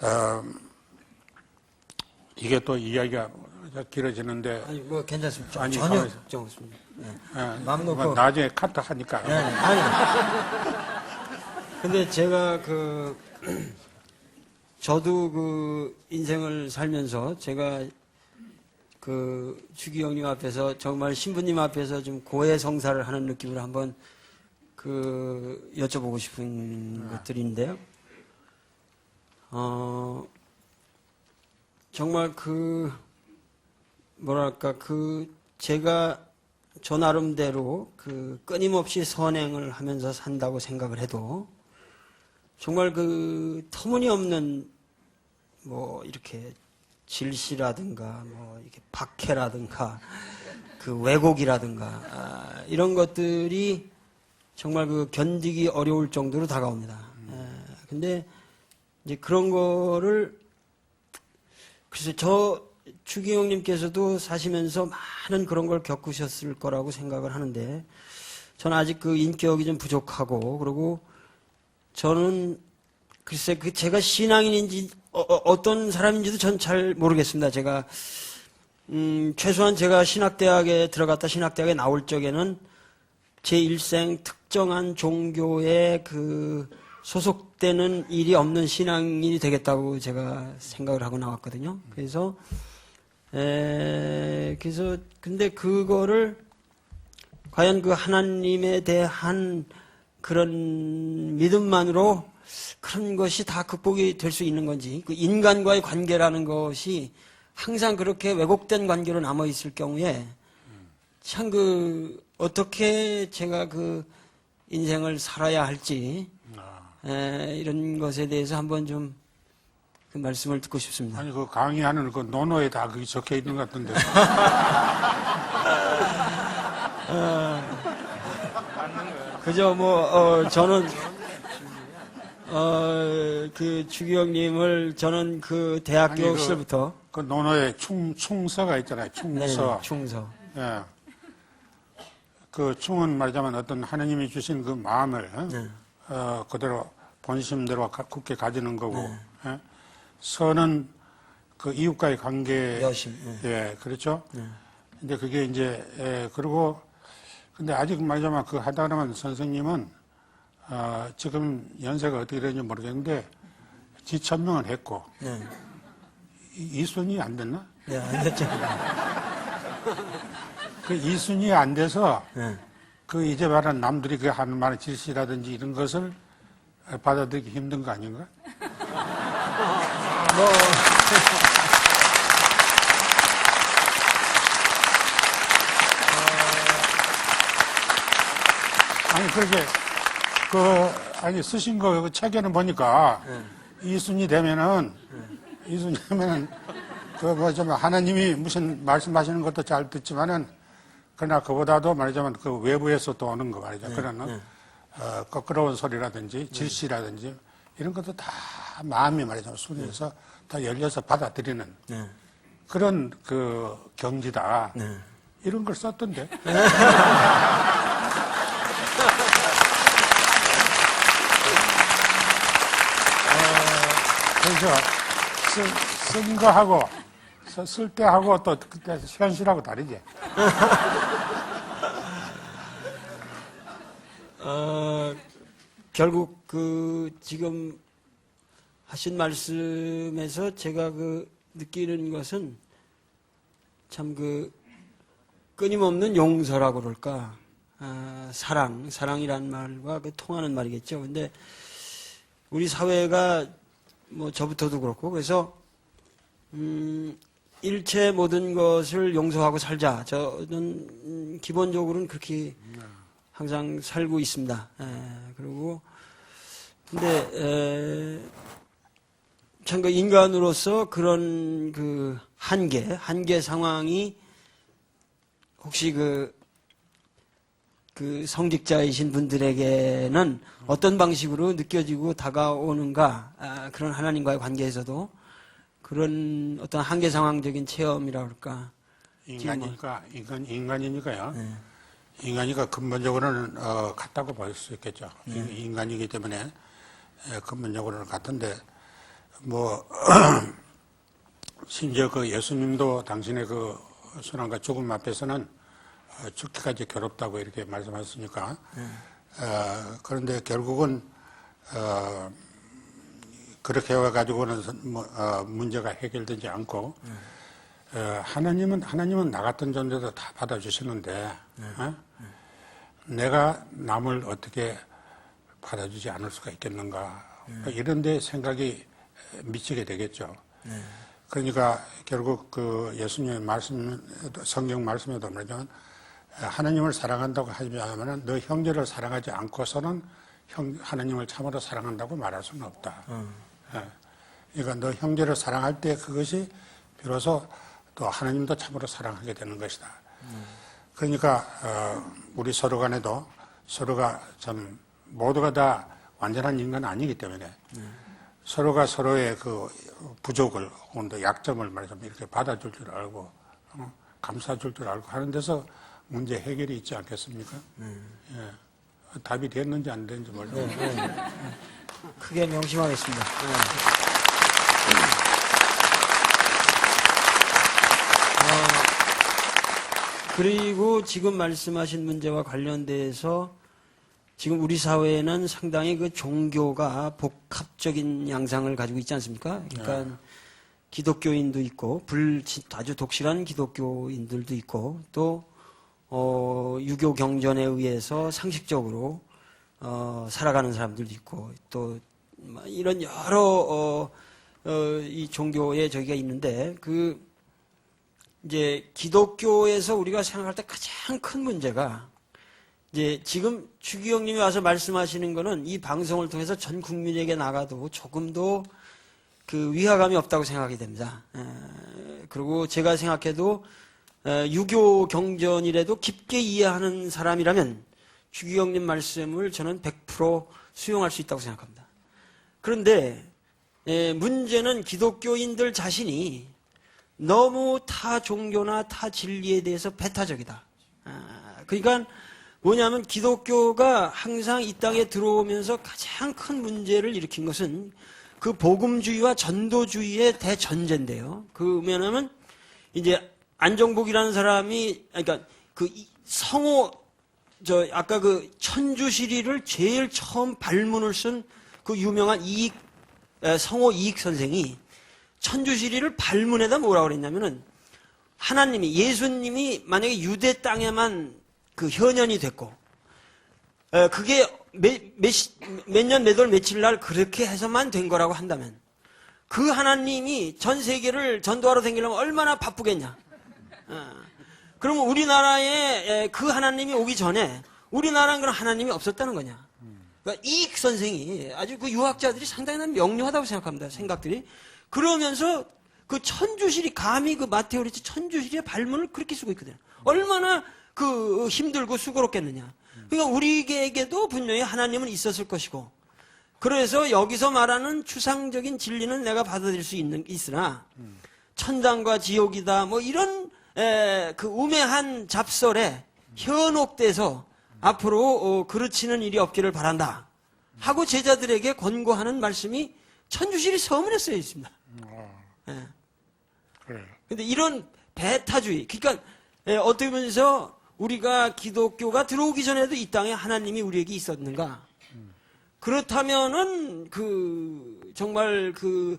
어, 이게 또 이야기가 길어지는데 아니 뭐 괜찮습니다. 아니, 전혀 걱정 없습니다. 네. 예, 마음 놓고. 뭐 나중에 카트 하니까 네, 아니. 근데 제가 그 저도 그 인생을 살면서 제가 그 주기영님 앞에서 정말 신부님 앞에서 좀 고해 성사를 하는 느낌으로 한번 그 여쭤보고 싶은 것들인데요. 어 정말 그 뭐랄까 그 제가 저 나름대로 그 끊임없이 선행을 하면서 산다고 생각을 해도 정말 그 터무니없는 뭐 이렇게 질시라든가 뭐 이렇게 박해라든가 그 왜곡이라든가 아, 이런 것들이 정말 그 견디기 어려울 정도로 다가옵니다. 에, 근데 이제 그런 거를 그래서 저 추기영님께서도 사시면서 많은 그런 걸 겪으셨을 거라고 생각을 하는데 저는 아직 그 인격이 좀 부족하고 그리고 저는 글쎄 그 제가 신앙인인지 어, 떤 사람인지도 전 잘 모르겠습니다. 제가 음, 최소한 제가 신학대학에 들어갔다 신학대학에 나올 적에는 제 일생 특정한 종교에 그 소속되는 일이 없는 신앙인이 되겠다고 제가 생각을 하고 나왔거든요. 그래서 에, 그래서 근데 그거를 과연 그 하나님에 대한 그런 믿음만으로 그런 것이 다 극복이 될 수 있는 건지 그 인간과의 관계라는 것이 항상 그렇게 왜곡된 관계로 남아 있을 경우에 참 그 어떻게 제가 그 인생을 살아야 할지 에, 이런 것에 대해서 한번 좀 그 말씀을 듣고 싶습니다. 아니 그 강의하는 그 논어에 다 그게 적혀 있는 것 같은데 그죠, 뭐, 어, 저는, 어, 그, 주기영님을 저는 그 대학교 아니, 그- 시절부터. 그 논어에 충 충서가 있잖아요 네, 충서 충서. 예. 그 충은 말하자면 어떤 하나님이 주신 그 마음을 어? 네. 어, 그대로 본심대로 가- 굳게 가지는 거고 네. 예? 서는 그 이웃과의 관계 여심, 네. 예 그렇죠 근데 그게 이제 예, 그리고 근데 아직 말하자면 그 하다 보면 선생님은 어, 지금 연세가 어떻게 되는지 모르겠는데 지천명을 했고 네. 이- 이순이 안 됐나? 네, 안 됐죠. 그 이순이 안 돼서 네. 그 이제 말하는 남들이 그 하는 말의 질시라든지 이런 것을 받아들이기 힘든 거 아닌가? 뭐, 아니 그렇게 그 아니 쓰신 거그 책에는 보니까 이순이 되면은 이순이 되면은 그 뭐 좀 하나님이 무슨 말씀하시는 것도 잘 듣지만은 그러나 그보다도 말하자면 그 외부에서 또 오는 거 말이죠. 그러는 어, 거끄러운 소리라든지 질시라든지 이런 것도 다 마음이 말이죠. 순해서 다 열려서 받아들이는 네. 그런 그 경지다. 네. 이런 걸 썼던데. 어, 그래서 쓰, 쓴 거하고 써- 쓸 때하고 또 그때 현실하고 다르지. 어, 결국 그 지금 하신 말씀에서 제가 그 느끼는 것은 참 그 끊임없는 용서라고 그럴까 아, 사랑 사랑이란 말과 그 통하는 말이겠죠. 근데 우리 사회가 뭐 저부터도 그렇고 그래서 음, 일체 모든 것을 용서하고 살자. 저는 음, 기본적으로는 그렇게 항상 살고 있습니다. 에, 그리고 근데 참 그 인간으로서 그런 그 한계, 한계 상황이 혹시 그, 그 성직자이신 분들에게는 어떤 방식으로 느껴지고 다가오는가, 아, 그런 하나님과의 관계에서도 그런 어떤 한계 상황적인 체험이라 그럴까. 인간이니까, 인간, 인간이니까요. 네. 인간이가 근본적으로는, 어, 같다고 볼 수 있겠죠. 인- 인간이기 때문에, 에, 근본적으로는 같은데, 뭐 심지어 그 예수님도 당신의 그 순환과 죽음 앞에서는 어, 죽기까지 괴롭다고 이렇게 말씀하셨으니까 어, 그런데 결국은 어, 그렇게 해가지고는 뭐, 어, 문제가 해결되지 않고 어, 하나님은 하나님은 나 같은 존재도 다 받아주시는데 어? 내가 남을 어떻게 받아주지 않을 수가 있겠는가 뭐 이런 데 생각이 미치게 되겠죠. 그러니까 결국 그 예수님의 말씀, 성경 말씀에도 말하자면 하나님을 사랑한다고 하지만 너 형제를 사랑하지 않고서는 형, 하나님을 참으로 사랑한다고 말할 수는 없다. 예. 그러니까 너 형제를 사랑할 때 그것이 비로소 또 하나님도 참으로 사랑하게 되는 것이다. 그러니까 어, 우리 서로 간에도 서로가 참 모두가 다 완전한 인간 아니기 때문에 서로가 서로의 그 부족을 혹은 또 약점을 말하자면 이렇게 받아줄 줄 알고 어, 감싸줄 줄 알고 하는 데서 문제 해결이 있지 않겠습니까? 예. 답이 됐는지 안 됐는지 몰라요. 크게 명심하겠습니다. 네. 그리고 지금 말씀하신 문제와 관련돼서 지금 우리 사회에는 상당히 그 종교가 복합적인 양상을 가지고 있지 않습니까? 그러니까 기독교인도 있고 불 아주 독실한 기독교인들도 있고 또 어, 유교 경전에 의해서 상식적으로 어, 살아가는 사람들도 있고 또뭐 이런 여러 어, 어, 이 종교의 저기가 있는데 그 이제 기독교에서 우리가 생각할 때 가장 큰 문제가 이제 지금 주기영님이 와서 말씀하시는 거는 이 방송을 통해서 전 국민에게 나가도 조금도 그 위화감이 없다고 생각이 됩니다. 에, 그리고 제가 생각해도 에, 유교 경전이라도 깊게 이해하는 사람이라면 주기영님 말씀을 저는 100% 수용할 수 있다고 생각합니다. 그런데 에, 문제는 기독교인들 자신이 너무 타 종교나 타 진리에 대해서 배타적이다. 아, 그러니까 뭐냐면 기독교가 항상 이 땅에 들어오면서 가장 큰 문제를 일으킨 것은 그 복음주의와 전도주의의 대전제인데요. 그 뭐냐면 이제 안정복이라는 사람이 그러니까 그 이- 성호 저 아까 그 천주시리를 제일 처음 발문을 쓴 그 유명한 이익 에, 성호 이익 선생이 천주시리를 발문에다 뭐라고 그랬냐면은 하나님이 예수님이 만약에 유대 땅에만 그 현현이 됐고 에, 그게 몇년 몇 월 며칠 날 그렇게 해서만 된 거라고 한다면 그 하나님이 전 세계를 전도하러 다니려면 얼마나 바쁘겠냐. 어. 그러면 우리나라에 에, 그 하나님이 오기 전에 우리나라는 그런 하나님이 없었다는 거냐. 그러니까 이익 선생이 아주 그 유학자들이 상당히 난 명료하다고 생각합니다. 생각들이. 그러면서 그 천주실이 감히 그 마테오리치 천주실의 발문을 그렇게 쓰고 있거든요. 얼마나 그 힘들고 수고롭겠느냐. 그러니까 우리에게도 분명히 하나님은 있었을 것이고 그래서 여기서 말하는 추상적인 진리는 내가 받아들일 수 있는 있으나 천당과 지옥이다 뭐 이런 에, 그 우매한 잡설에 현혹돼서 앞으로 어, 그르치는 일이 없기를 바란다 하고 제자들에게 권고하는 말씀이 천주실이 서문에 쓰여 있습니다. 예. 그래. 네. 근데 이런 배타주의, 그러니까 예, 어떻게 보면서 우리가 기독교가 들어오기 전에도 이 땅에 하나님이 우리에게 있었는가? 그렇다면은 그 정말 그